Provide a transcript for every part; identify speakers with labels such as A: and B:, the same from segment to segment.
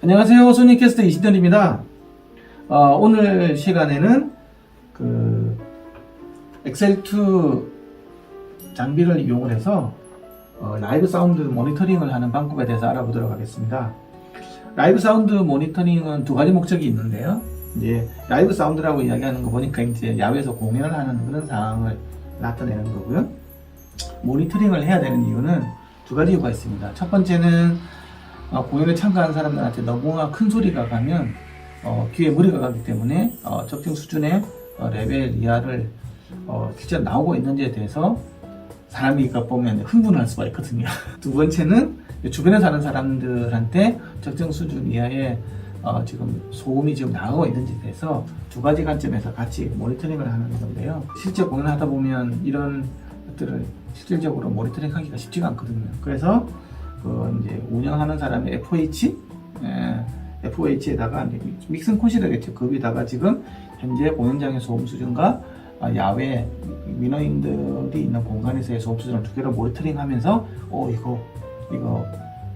A: 안녕하세요. 소니캐스트 이신전입니다. 어, 오늘 시간에는 그 엑셀2 장비를 이용을 해서 어, 라이브 사운드 모니터링을 하는 방법에 대해서 알아보도록 하겠습니다. 라이브 사운드 모니터링은 두 가지 목적이 있는데요. 이제 라이브 사운드라고 이야기하는 거 보니까 이제 야외에서 공연을 하는 그런 상황을 나타내는 거고요. 모니터링을 해야 되는 이유는 두 가지 이유가 있습니다. 첫 번째는 어, 공연에 참가하는 사람들한테 너무나 큰 소리가 가면 어, 귀에 무리가 가기 때문에 어, 적정 수준의 어, 레벨 이하를 어, 실제로 나오고 있는지에 대해서 사람이 그 보면 흥분할 수가 있거든요. 두 번째는 주변에 사는 사람들한테 적정 수준 이하의 어, 지금 소음이 지금 나오고 있는지에 대해서 두 가지 관점에서 같이 모니터링을 하는 건데요. 실제 공연하다 보면 이런 것들을 실질적으로 모니터링하기가 쉽지가 않거든요. 그래서 그 이제 운영하는 사람의 FOH, 예, FOH에다가 이제 믹슨 콘시더겠죠. 거기다가 지금 현재 공연장의 소음 수준과 아, 야외 민원인들이 있는 공간에서의 소음 수준을 두 개를 모니터링하면서 어 이거 이거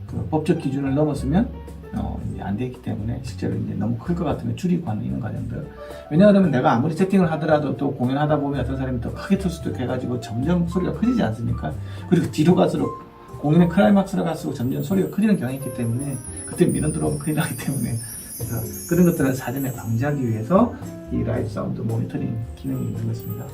A: 그 법적 기준을 넘었으면 어, 안 되기 때문에 실제로 이제 너무 클 것 같으면 줄이고 하는 이런 과정들. 왜냐하면 내가 아무리 세팅을 하더라도 또 공연하다 보면 어떤 사람이 더 크게 틀 수도 있고 해가지고 점점 소리가 커지지 않습니까? 그리고 뒤로 갈수록 공연의 클라이막스로 갈수록 점점 소리가 커지는 경향이 있기 때문에 그때 민원 들어오면 큰일 나기 때문에 그래서 그런 것들을 사전에 방지하기 위해서 이 라이브 사운드 모니터링 기능이 있는 것입니다.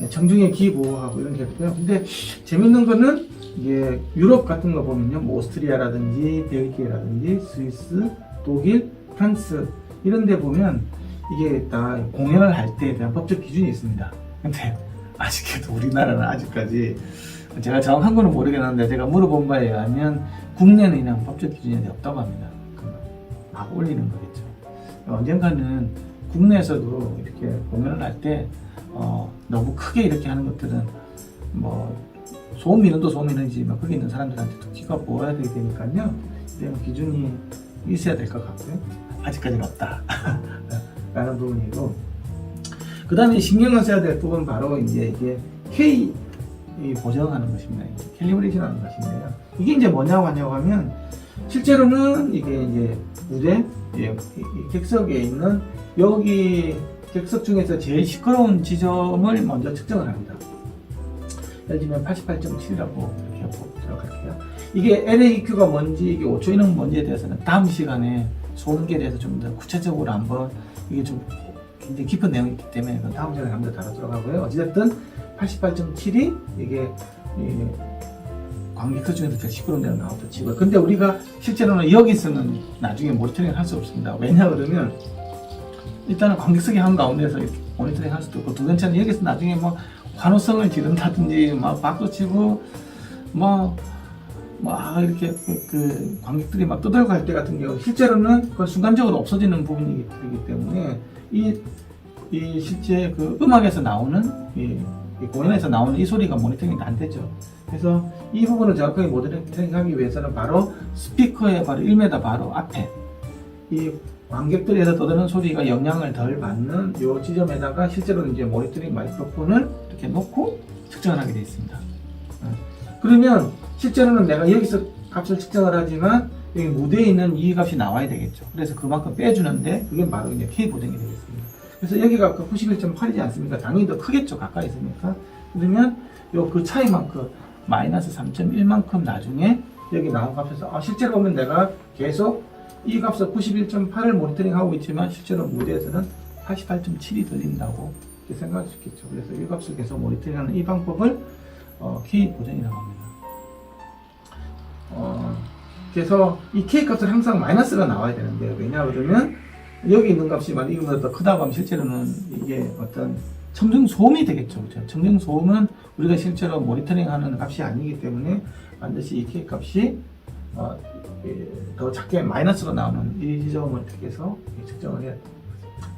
A: 네, 정중의 기 보호하고 이런 게 있고요. 근데 재밌는 거는 이게 유럽 같은 거 보면요, 뭐 오스트리아라든지 벨기에라든지 스위스, 독일, 프랑스 이런 데 보면 이게 다 공연을 할 때에 대한 법적 기준이 있습니다. 근데 아쉽게도 우리나라는 아직까지 제가 정확한 거는 모르겠는데 제가 물어본 바에 의하면 국내는 그냥 법적 기준이 없다고 합니다. 그막 올리는 거겠죠. 언젠가는 국내에서도 이렇게 공연을 할때 어, 너무 크게 이렇게 하는 것들은 뭐 소음 민원도 소음 민원이지만 거기 있는 사람들한테도 귀가 보호해야 되기 때니까요. 이런 기준이 있어야 될 것 같고요. 아직까지는 없다. 라는 부분이고 그 다음에 신경을 써야 될 부분 바로 이제 이게 K 이 보정하는 것입니다. 캘리브레이션 하는 것인데요. 이게 이제 뭐냐고 하냐고 하면 실제로는 이게 이제 무대 예, 객석에 있는 여기 객석 중에서 제일 시끄러운 지점을 먼저 측정을 합니다. 예를 들면 88.7이라고 이렇게 보도록 할게요. 이게 LAQ가 뭔지, 이게 5초이는 뭔지에 대해서는 다음 시간에 소음계에 대해서 좀 더 구체적으로 한번 이게 좀 굉장히 깊은 내용이 있기 때문에 다음 시간에 한번 더 다루도록 하고요. 어찌됐든 88.7이 이게 이 관객들 중에서 제일 시끄러운 데가 나오죠 치고 근데 우리가 실제로는 여기서는 나중에 모니터링 할 수 없습니다. 왜냐 그러면 일단은 관객석의 한 가운데서 모니터링 할 수도 있고 두 번째는 여기서 나중에 뭐 환호성을 지른다든지 막 박수 치고 뭐, 막 이렇게 그, 그 관객들이 막 떠들고 할 때 같은 경우 실제로는 그 순간적으로 없어지는 부분이기 때문에 이, 이 실제 그 음악에서 나오는 이, 이 공연에서 나오는 이 소리가 모니터링이 안 되죠. 그래서 이 부분을 정확하게 모니터링하기 위해서는 바로 스피커의 바로 1m 바로 앞에 이 관객들에서 떠드는 소리가 영향을 덜 받는 이 지점에다가 실제로 이제 모니터링 마이크로폰을 이렇게 놓고 측정을 하게 되어 있습니다. 어. 그러면 실제로는 내가 여기서 값을 측정을 하지만 여기 무대에 있는 이 값이 나와야 되겠죠. 그래서 그만큼 빼주는데 그게 바로 이제 K 보정이 되겠습니다. 그래서 여기가 그 91.8이지 않습니까? 당연히 더 크겠죠. 가까이 있으니까. 그러면 요 그 차이만큼 마이너스 3.1만큼 나중에 여기 나온 값에서 아, 실제로 보면 내가 계속 이 값을 91.8을 모니터링 하고 있지만 실제로 무대에서는 88.7이 들린다고 생각할 수 있겠죠. 그래서 이 값을 계속 모니터링하는 이 방법을 어, K 보정이라고 합니다. 어, 그래서 이 K 값은 항상 마이너스가 나와야 되는데 왜냐 그러면 여기 있는 값이 만약 이거보다 더 크다고 하면 실제로는 이게 어떤 청정 소음이 되겠죠. 그죠? 청정 소음은 우리가 실제로 모니터링하는 값이 아니기 때문에 반드시 이 K 값이 어, 예, 더 작게 마이너스로 나오는 이 지점을 택해서 측정을 해야 됩니다.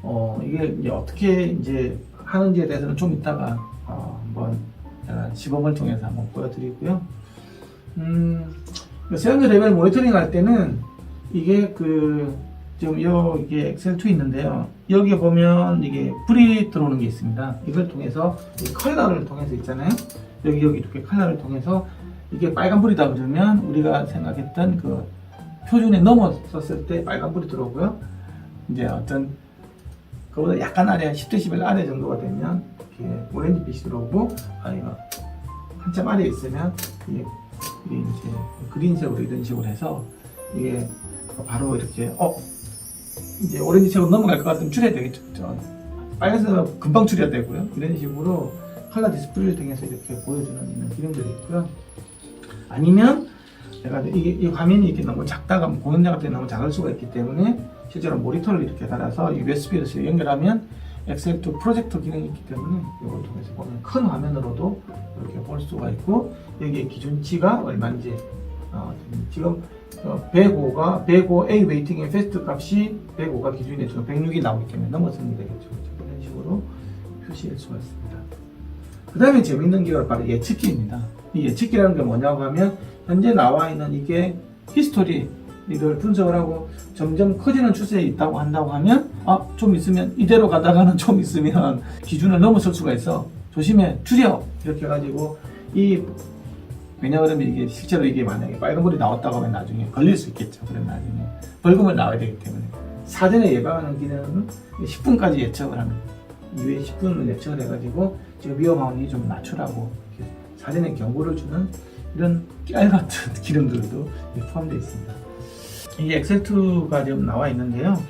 A: 어, 이게 이제 어떻게 이제 하는지에 대해서는 좀 이따가 어, 한번 제가 시범을 통해서 한번 보여드리고요. 음, 세운드 레벨 모니터링 할 때는 이게 그 지금 여기 엑셀 2 있는데요. 여기 보면 이게 불이 들어오는 게 있습니다. 이걸 통해서 이 컬러를 통해서 있잖아요. 여기 여기 이렇게 컬러를 통해서 이게 빨간 불이다 그러면 우리가 생각했던 그 표준에 넘어섰을 때 빨간 불이 들어오고요. 이제 어떤 그보다 약간 아래 10dB 아래 정도가 되면 이렇게 오렌지빛이 들어오고 아니면 한참 아래에 있으면 이게 이제 그린색으로 이런 식으로 해서 이게 바로 이렇게 어 이제 오렌지색으로 넘어갈 것 같으면 줄여야 되겠죠. 그죠? 빨간색은 금방 줄여야 되고요. 이런 식으로 컬러 디스플레이를 통해서 이렇게 보여주는 이런 기능들이 있고요. 아니면 내가 이게 이 화면이 이렇게 너무 작다가 공연장 같은 때 너무 작을 수가 있기 때문에 실제로 모니터를 이렇게 달아서 USB로 연결하면 엑셀 투 프로젝터 기능이 있기 때문에 이걸 통해서 보면 큰 화면으로도 이렇게 볼 수가 있고 여기에 기준치가 얼마인지 어, 지금 105가 105A 웨이팅의 패스트 값이 105가 기준이 지금 106이 나오기 때문에 넘어서면 되겠죠. 이런 식으로 표시할 수가 있습니다. 그 다음에 재밌는 게 바로 예측기입니다. 이 예측기라는 게 뭐냐고 하면 현재 나와 있는 이게 히스토리 이걸 분석을 하고 점점 커지는 추세에 있다고 한다고 하면 아 좀 있으면 이대로 가다가는 좀 있으면 기준을 넘어설 수가 있어 조심해 줄여 이렇게 해가지고 이 왜냐 그러면 이게 실제로 이게 만약에 빨간불이 나왔다고 하면 나중에 걸릴 수 있겠죠 그럼 나중에 벌금을 나와야 되기 때문에 사전에 예방하는 기능은 10분까지 예측을 하는 이후에 10분을 예측을 해가지고 지금 위험함이 좀 낮추라고 사전에 경고를 주는 이런 깨알 같은 기능들도 포함되어 있습니다. 이게 엑셀2가 지금 나와 있는데요.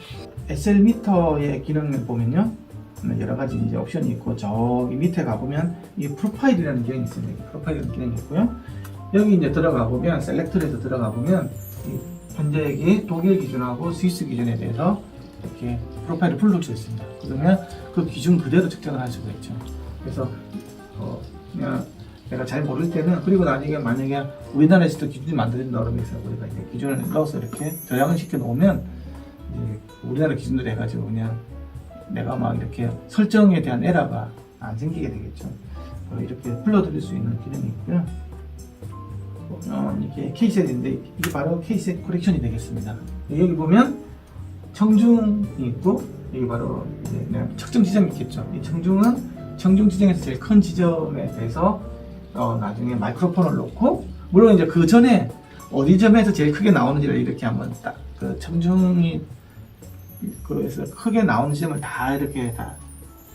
A: SL 미터의 기능을 보면요. 여러 가지 이제 옵션이 있고 저기 밑에 가보면 이 프로파일이라는 기능이 있습니다. 이 프로파일이라는 기능이 있고요. 여기 이제 들어가 보면 셀렉트에서 들어가 보면 이 현재 이 독일 기준하고 스위스 기준에 대해서 이렇게 프로파일을 수 있습니다. 그러면 그 기준 그대로 측정을 할 수가 있죠. 그래서 어, 그냥 내가 잘 모를 때는 그리고 나중에 만약에 우리나라에서도 기준이 만들어진다 그러면 우리가 이제 기준을 넣어서 이렇게 저장을 시켜 놓으면 우리나라 기준으로 해가지고 그냥 내가 막 이렇게 설정에 대한 에러가 안 생기게 되겠죠. 어, 이렇게 불러드릴 수 있는 기능이 있고요. 어, 이게 K셋인데 이게 바로 K셋 코렉션이 되겠습니다. 여기 보면 청중이 있고 여기 바로 이제 측정 지점이 있겠죠. 이 청중은 청중 지점에서 제일 큰 지점에 대해서 어, 나중에 마이크로폰을 놓고 물론 이제 그 전에 어디 점에서 제일 크게 나오는지를 이렇게 한번 딱 그 청중이 그래서 크게 나오는 지점을 다 이렇게 다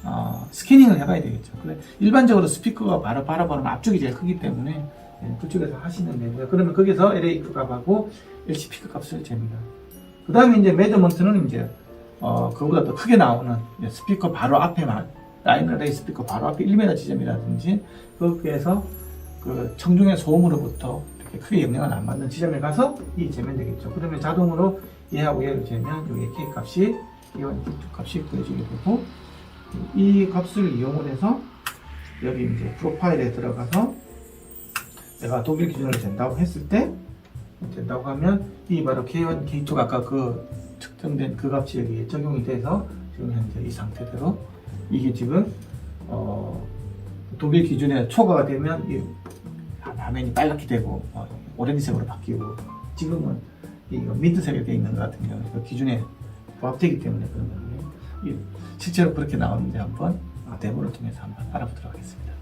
A: 어, 스캐닝을 해봐야 되겠죠. 근데 일반적으로 스피커가 바로 바라보는 앞쪽이 제일 크기 때문에 예, 그쪽에서 하시면 되고요. 그러면 거기서 LA 값하고 LC 피크 값을 잽니다. 그 다음에 이제 매저먼트는 이제 어, 그거보다 더 크게 나오는 스피커 바로 앞에만 라인 레이 스피커 바로 앞에 1m 지점이라든지 거기에서 그 청중의 소음으로부터 이렇게 크게 영향을 안 받는 지점에 가서 이 재면 되겠죠. 그러면 자동으로 얘하고 얘를 재면 여기 K 값이 이원 값이 구해지게 되고 이 값을 이용을 해서 여기 이제 프로파일에 들어가서 내가 독일 기준으로 된다고 했을 때 된다고 하면 이 바로 K1, K2가 아까 그 측정된 그 값이 여기에 적용이 돼서 지금 현재 이 상태대로 이게 지금 어 독일 기준에 초과가 되면 이 화면이 빨갛게 되고 어, 오렌지색으로 바뀌고 지금은 이거 민트색에 되어 있는 것 같은 경우는 그 기준에 부합되기 때문에 그런. 이 실제로 그렇게 나오는데 한번 아, 데모를 통해서 한번 알아보도록 하겠습니다.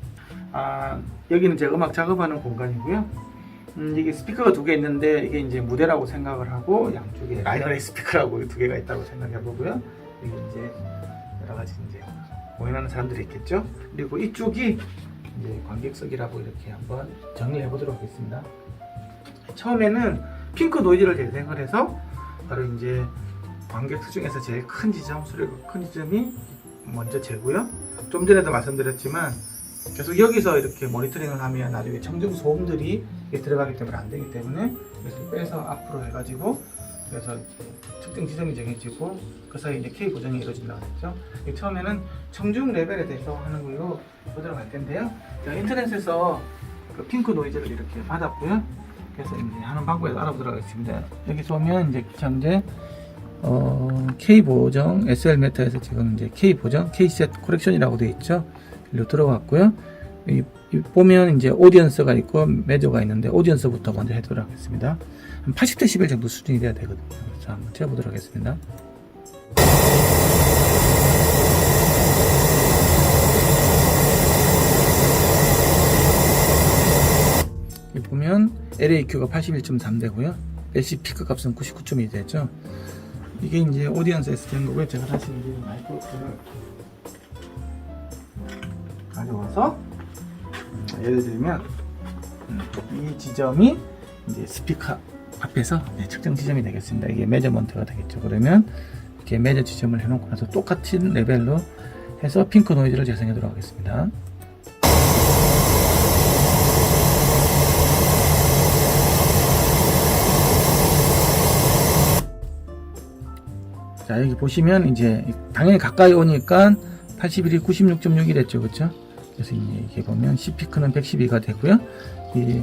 A: 아 여기는 제가 음악 작업하는 공간이고요. 음, 이게 스피커가 두 개 있는데 이게 이제 무대라고 생각을 하고 양쪽에 라이너리 스피커라고 두 개가 있다고 생각해 보고요. 여기 이제 여러 가지 이제 공연하는 사람들이 있겠죠. 그리고 이쪽이 이제 관객석이라고 이렇게 한번 정리해 보도록 하겠습니다. 처음에는 핑크 노이즈를 재생을 해서 바로 이제 관객 수 중에서 제일 큰 지점, 소리가 큰 지점이 먼저 재고요. 좀 전에도 말씀드렸지만 계속 여기서 이렇게 모니터링을 하면 나중에 청정 소음들이 들어가기 때문에 안 되기 때문에 그래서 빼서 앞으로 해가지고 그래서 특정 지점이 정해지고 그 사이에 이제 K 고정이 이루어진다고 했죠. 이 처음에는 청중 레벨에 대해서 하는 걸로 보도록 할 텐데요. 제가 인터넷에서 그 핑크 노이즈를 이렇게 받았고요. 그래서 이제 하는 방법을 알아보도록 하겠습니다. 여기서 보면 이제 현재 어, K 보정 SL 메타에서 지금 이제 K 보정 K 셋 코렉션이라고 되어 있죠. 일로 들어갔고요. 이, 이 보면 이제 오디언스가 있고 메저가 있는데 오디언스부터 먼저 해보도록 하겠습니다. 한 80대 11 정도 수준이 돼야 되거든요. 그래서 한번 채워보도록 하겠습니다. 보면 LAQ가 81.3 되고요. LC 피크 값은 99.2 되죠. 이게 이제 오디언스에서 된 거고요. 제가 다시 이제 마이크로프를 가져와서 음, 예를 들면 음, 이 지점이 이제 스피커 앞에서 네, 측정 지점이 되겠습니다. 이게 메저먼트가 되겠죠. 그러면 이렇게 메저 지점을 해놓고 나서 똑같은 레벨로 해서 핑크 노이즈를 재생해 도록 하겠습니다. 자 여기 보시면 이제 당연히 가까이 오니까 81이 96.6이 됐죠 그쵸 그래서 이제 이게 보면 C피크는 112가 되고요 이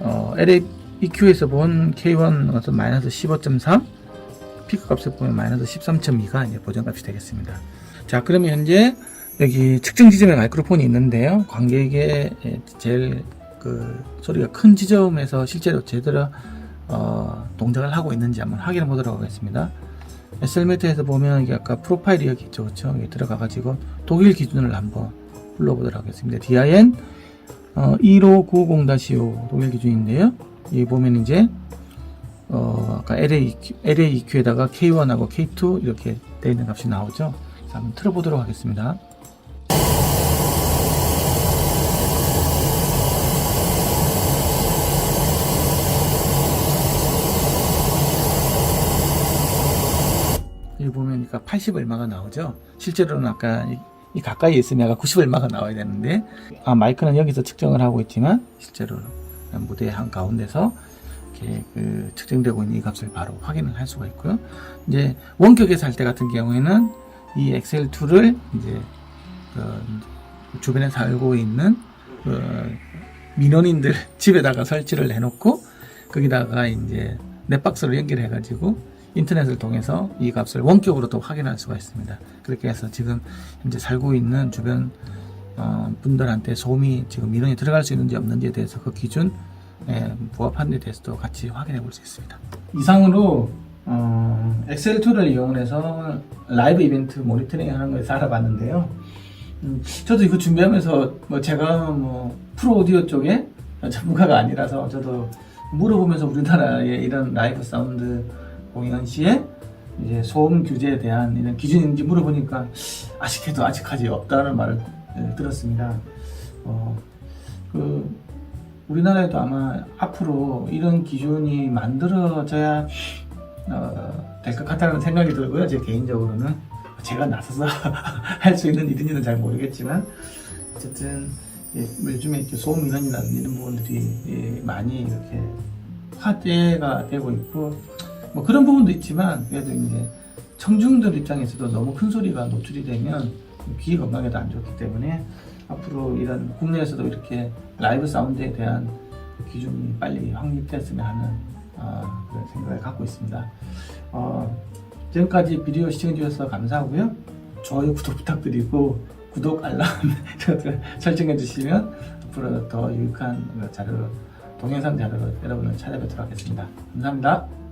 A: 어, LA EQ에서 본 K1 어떤 마이너스 15.3 피크 값을 보면 마이너스 13.2가 이제 보정값이 되겠습니다 자 그러면 현재 여기 측정 지점에 마이크로폰이 있는데요 관객의 제일 그 소리가 큰 지점에서 실제로 제대로 어, 동작을 하고 있는지 한번 확인해 보도록 하겠습니다 SL매트에서 보면 이게 아까 프로파일이 여기 있죠. 그쵸? 여기 들어가 가지고 독일 기준을 한번 불러보도록 하겠습니다. DIN 어, 1590-5 독일 기준인데요. 여기 보면 이제 어, 아까 LAEQ, LAEQ에다가 K1하고 K2 이렇게 되어 있는 값이 나오죠. 그래서 한번 틀어보도록 하겠습니다. 여기 보면 그러니까 80 얼마가 나오죠. 실제로는 아까 이, 이 가까이 있으면 아까 90 얼마가 나와야 되는데 아 마이크는 여기서 측정을 하고 있지만 실제로 무대 한 가운데서 이렇게 그 측정되고 있는 이 값을 바로 확인을 할 수가 있고요. 이제 원격에서 할 때 같은 경우에는 이 엑셀 툴을 이제 그 주변에 살고 있는 그 민원인들 집에다가 설치를 해놓고 거기다가 이제 넷박스로 연결해 가지고 인터넷을 통해서 이 값을 원격으로 또 확인할 수가 있습니다. 그렇게 해서 지금 현재 살고 있는 주변 어, 분들한테 소음이 지금 민원이 들어갈 수 있는지 없는지에 대해서 그 기준 에 부합하는 데 대해서도 같이 확인해 볼 수 있습니다. 이상으로 어, 엑셀 툴을 이용해서 라이브 이벤트 모니터링 하는 것을 알아봤는데요. 음, 저도 이거 준비하면서 뭐 제가 뭐 프로 오디오 쪽에 전문가가 아니라서 저도 물어보면서 우리나라의 이런 라이브 사운드 공연 시에 이제 소음 규제에 대한 이런 기준인지 물어보니까 아쉽게도 아직까지 없다는 말을 예, 들었습니다. 어, 그 우리나라에도 아마 앞으로 이런 기준이 만들어져야 어, 될 것 같다는 생각이 들고요. 제 개인적으로는 제가 나서서 할 수 있는 일인지는 잘 모르겠지만 어쨌든 예, 요즘에 이렇게 소음 민원이라는 이런 부분들이 예, 많이 이렇게 화제가 되고 있고 뭐 그런 부분도 있지만 그래도 이제 청중들 입장에서도 너무 큰 소리가 노출이 되면 귀 건강에도 안 좋기 때문에 앞으로 이런 국내에서도 이렇게 라이브 사운드에 대한 기준이 빨리 확립됐으면 하는 어, 그런 생각을 갖고 있습니다. 어, 지금까지 비디오 시청해주셔서 감사하고요. 좋아요, 구독 부탁드리고 구독, 알람 이런 설정해 주시면 앞으로 더 유익한 자료, 동영상 자료로 여러분을 찾아뵙도록 하겠습니다. 감사합니다.